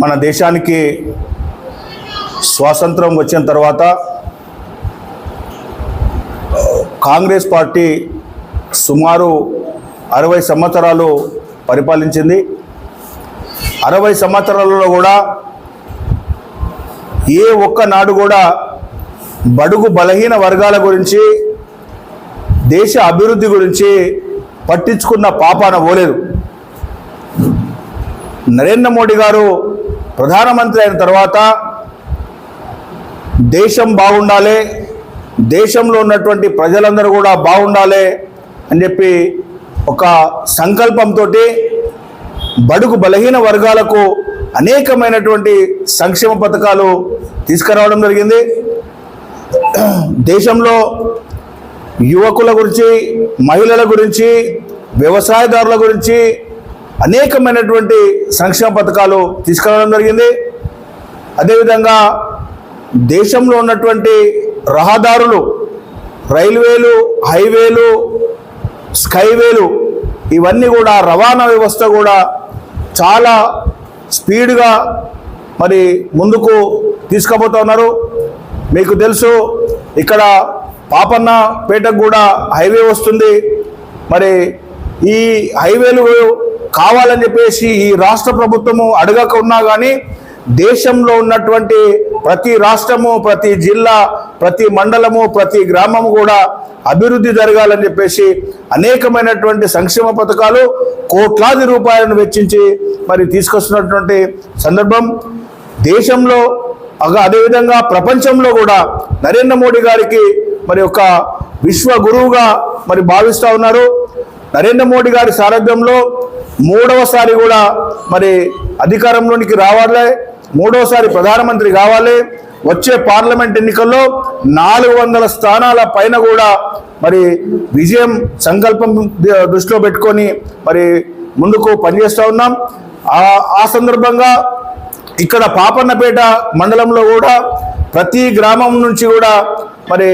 మన దేశానికి స్వాతంత్రం వచ్చిన తర్వాత కాంగ్రెస్ పార్టీ సుమారు అరవై సంవత్సరాలు పరిపాలించింది. అరవై సంవత్సరాలలో కూడా ఏ ఒక్క నాడు కూడా బడుగు బలహీన వర్గాల గురించి దేశ అభివృద్ధి గురించి పట్టించుకున్న పాపాన పోలేదు. నరేంద్ర మోడీ గారు ప్రధానమంత్రి అయిన తర్వాత దేశం బాగుండాలి దేశంలో ఉన్నటువంటి ప్రజలందరూ కూడా బాగుండాలి అని చెప్పి ఒక సంకల్పంతో బడుగు బలహీన వర్గాలకు అనేకమైనటువంటి సంక్షేమ పథకాలు తీసుకురావడం జరిగింది. దేశంలో యువకుల గురించి మహిళల గురించి వ్యవసాయదారుల గురించి అనేకమైనటువంటి సంక్షేమ పథకాలు తీసుకురావడం జరిగింది. అదేవిధంగా దేశంలో ఉన్నటువంటి రహదారులు రైల్వేలు హైవేలు స్కైవేలు ఇవన్నీ కూడా రవాణా వ్యవస్థ కూడా చాలా స్పీడ్గా మరి ముందుకు తీసుకుపోతూ ఉన్నారు. మీకు తెలుసు ఇక్కడ పాపన్నపేటకు కూడా హైవే వస్తుంది. మరి ఈ హైవేలు కావాలని చెప్పేసి ఈ రాష్ట్ర ప్రభుత్వము అడగకున్నా కానీ దేశంలో ఉన్నటువంటి ప్రతి రాష్ట్రము ప్రతి జిల్లా ప్రతి మండలము ప్రతి గ్రామము కూడా అభివృద్ధి జరగాలని చెప్పేసి అనేకమైనటువంటి సంక్షేమ పథకాలు కోట్లాది రూపాయలను వెచ్చించి మరి తీసుకొస్తున్నటువంటి సందర్భం. దేశంలో అగ- అదేవిధంగా ప్రపంచంలో కూడా నరేంద్ర మోడీ గారికి మరి ఒక విశ్వ గురువుగా మరి భావిస్తూ ఉన్నారు. నరేంద్ర మోడీ గారి సారథ్యంలో మూడవసారి కూడా మరి అధికారంలోనికి రావాలి మూడవసారి ప్రధానమంత్రి కావాలి. వచ్చే పార్లమెంట్ ఎన్నికల్లో నాలుగు వందల స్థానాల పైన కూడా మరి విజయం సంకల్పం దృష్టిలో పెట్టుకొని మరి ముందుకు పనిచేస్తూ ఉన్నాం. ఆ ఆ సందర్భంగా ఇక్కడ పాపన్నపేట మండలంలో కూడా ప్రతి గ్రామం నుంచి కూడా మరి